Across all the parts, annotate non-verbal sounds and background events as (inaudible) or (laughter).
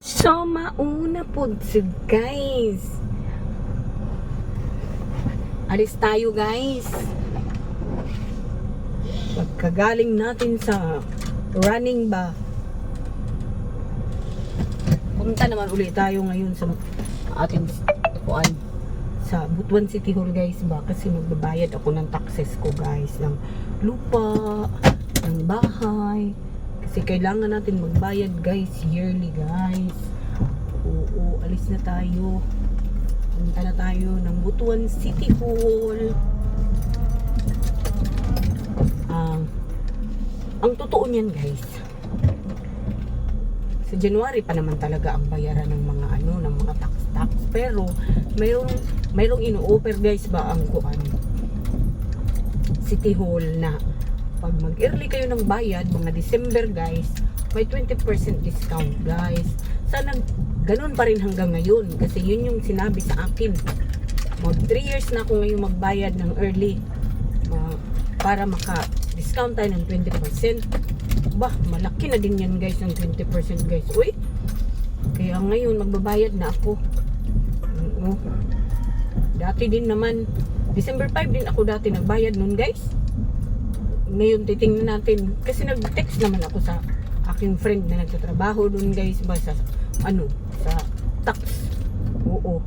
So, mauna po guys. Alis tayo guys. Pagkagaling natin sa running ba. Punta naman ulit tayo ngayon sa ating kuan sa Butuan City Hall guys ba kasi magbabayad ako ng taxes ko guys ng lupa, ng bahay, kasi kailangan natin magbayad guys, yearly guys. Oo, alis na tayo. Punta na tayo ng Butuan City Hall. Ang ang totoo niyan guys. Sa January pa naman talaga ang bayaran ng mga ano, ng mga tax-tax. Pero mayroong mayroong ino-offer guys ba ang kuan City Hall na mag-early kayo ng bayad, mga December guys, may 20% discount guys. Sana ganun pa rin hanggang ngayon kasi yun yung sinabi sa akin. Mag 3 years na ako ngayon magbayad ng early uh, para maka-discount tayo ng 20%. Bah, malaki na din yan guys ng 20% guys. Uy, kaya ngayon magbabayad na ako. Oo. Dati din naman, December 5 din ako dati nagbayad nun guys ngayon titingnan natin. Kasi nag-text naman ako sa aking friend na nagtatrabaho doon guys ba sa ano sa tax. Oo.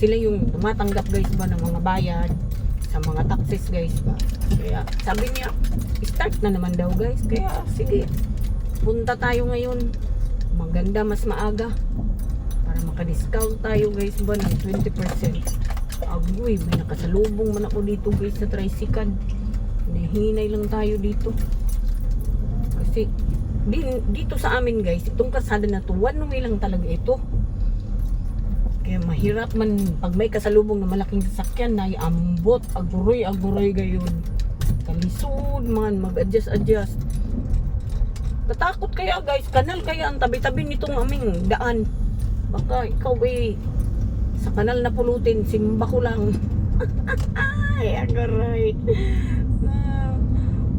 Sila yung tumatanggap guys ba ng mga bayad sa mga taxes guys ba. Kaya sabi niya start na naman daw guys. Kaya sige punta tayo ngayon. Maganda mas maaga. Para maka-discount tayo guys ba ng 20% agoy may nakasalubong man ako dito guys sa tricycle Hinahinay lang tayo dito. Kasi di, dito sa amin guys, itong kasada na to, one way lang talaga ito. Kaya mahirap man pag may kasalubong na malaking sasakyan na ambot, aguroy, aguroy gayon. Kalisod man, mag-adjust, adjust. Natakot kaya guys, kanal kaya ang tabi-tabi nitong aming daan. Baka ikaw eh, sa kanal na pulutin, simba ko lang. (laughs) Ay, aguroy.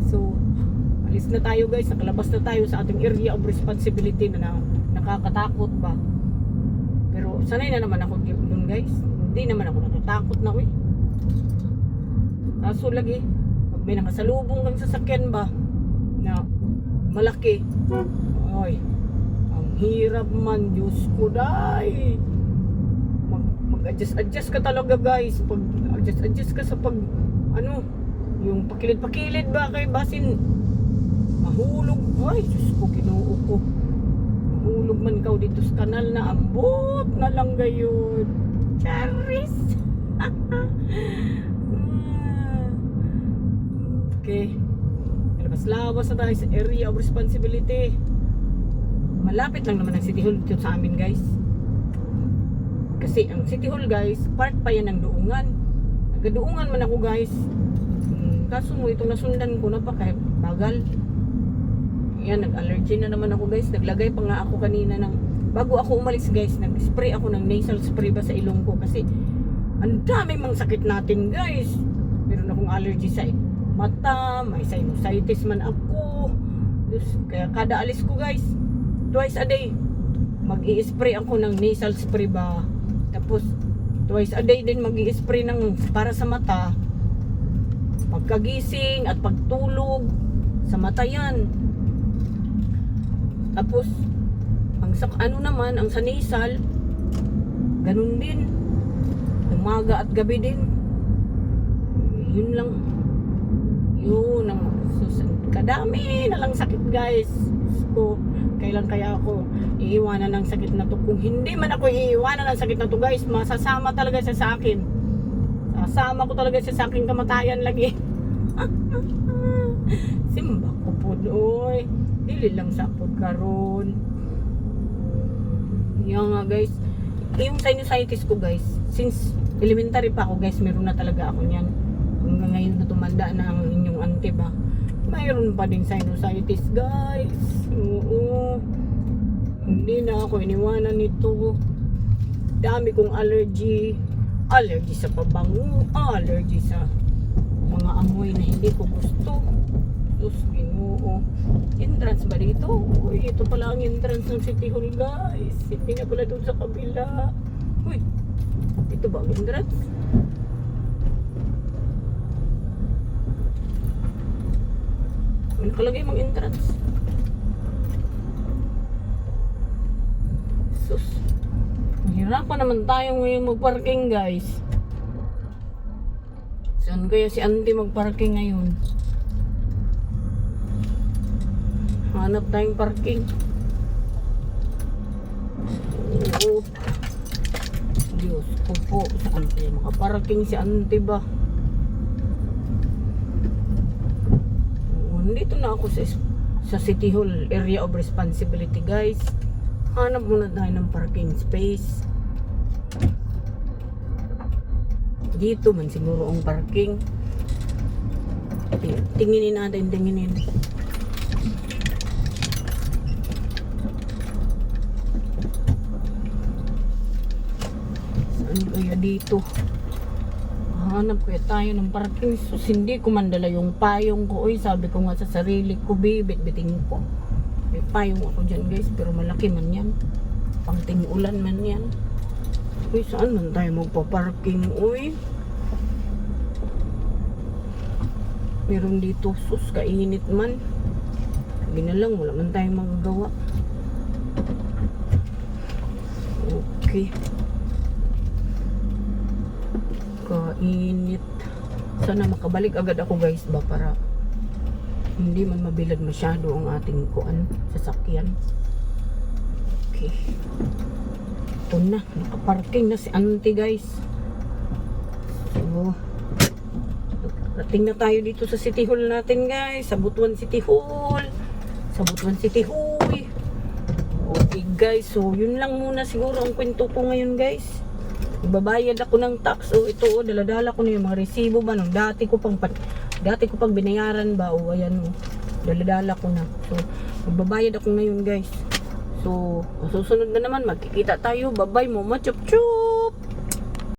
So, alis na tayo guys. Nakalabas na tayo sa ating area of responsibility na, na nakakatakot ba. Pero sanay na naman ako doon guys. Hindi naman ako natatakot na eh. Kaso lagi, pag may nakasalubong ng sasakyan ba na malaki. Ay, ang hirap man, Diyos ko, day. Mag, mag-adjust-adjust ka talaga guys. Pag adjust-adjust ka sa pag, ano, yung pakilid-pakilid ba kay basin mahulog. Ay Diyos ko kinuo ko. Mahulog man kau dito sa kanal na ambot na lang gayon charis! (laughs) Okay. Labas-labas na tayo sa area of responsibility. Malapit lang naman ang City Hall dito sa amin guys. Kasi ang City Hall guys part pa yan ng Duungan. Nagaduungan man ako guys kaso mo itong nasundan ko napaka bagal yan nag-allergy na naman ako guys. Naglagay pa nga ako kanina ng bago ako umalis guys nag-spray ako ng nasal spray ba sa ilong ko kasi ang daming mang sakit natin guys. Meron akong allergy sa mata may sinusitis man ako. Diyos, kaya kada alis ko guys twice a day mag spray ako ng nasal spray ba. Tapos twice a day din mag spray ng para sa mata pagkagising at pagtulog sa mata yan. Tapos ang sak ano naman ang sa nasal ganun din. Umaga at gabi din. Yun lang. Yun ang sus- kadami na lang sakit guys. Ko kailan kaya ako iiwanan ng sakit na to? Kung hindi man ako iiwanan ng sakit na to guys masasama talaga siya sa akin sasama ko talaga siya sa aking kamatayan lagi. (laughs) Simba ko po oy. Dili lang sa pod karon yan nga guys. Yung sinusitis ko guys since elementary pa ako guys meron na talaga ako niyan. Hanggang ngayon na tumanda na ang inyong auntie ba? Mayroon pa din sinusitis guys. Oo. Hindi na ako iniwanan nito. Dami kong allergy allergy sa pabango allergy sa mga amoy na hindi ko gusto Sus, ginoo. Entrance ba dito? Uy, ito pala ang entrance ng City Hall, guys. Hindi na pala doon sa kabila. Uy, ito ba ang entrance? Nakalagay mong entrance? Sus. Hirapan naman tayo ngayon mag-parking, guys. Saan kaya si Auntie mag-parking ngayon? Hanap tayong parking. Oo. Diyos ko po. Saan kaya makaparking si Auntie ba? Oo, Nandito na ako sa, sa City Hall Area of Responsibility, guys. Hanap muna tayo ng parking space. Dito man siguro ang parking. Ti- Tinginin natin, tinginin. Saan kaya dito? Hanap kaya tayo ng parking. Sus, hindi ko mandala yung payong ko. Uy, sabi ko nga sa sarili ko, bibit-biting ko. May payong ako dyan guys, pero malaki man yan. Pangting ulan man yan. Uy, saan man tayo magpa-parking? Uy. Meron dito, sus, kainit man. Sabi na lang, wala man tayong magagawa. Okay. Kainit. Sana makabalik agad ako guys ba para hindi man mabilad masyado ang ating kuan sasakyan. Okay. Ito na, nakaparking na si auntie guys. So, Rating na tayo dito sa City Hall natin guys. Sa Butuan City Hall. Sa Butuan City Hall. Okay guys, so yun lang muna siguro ang kwento ko ngayon guys. Ibabayad ako ng tax. O ito, oh, daladala ko na yung mga resibo ba nung dati ko pang pat- dati ko pang binayaran ba o ayan mo. Daladala ko na. So, magbabayad ako ngayon guys. So, susunod na naman magkikita tayo. Bye-bye mo, chup chup.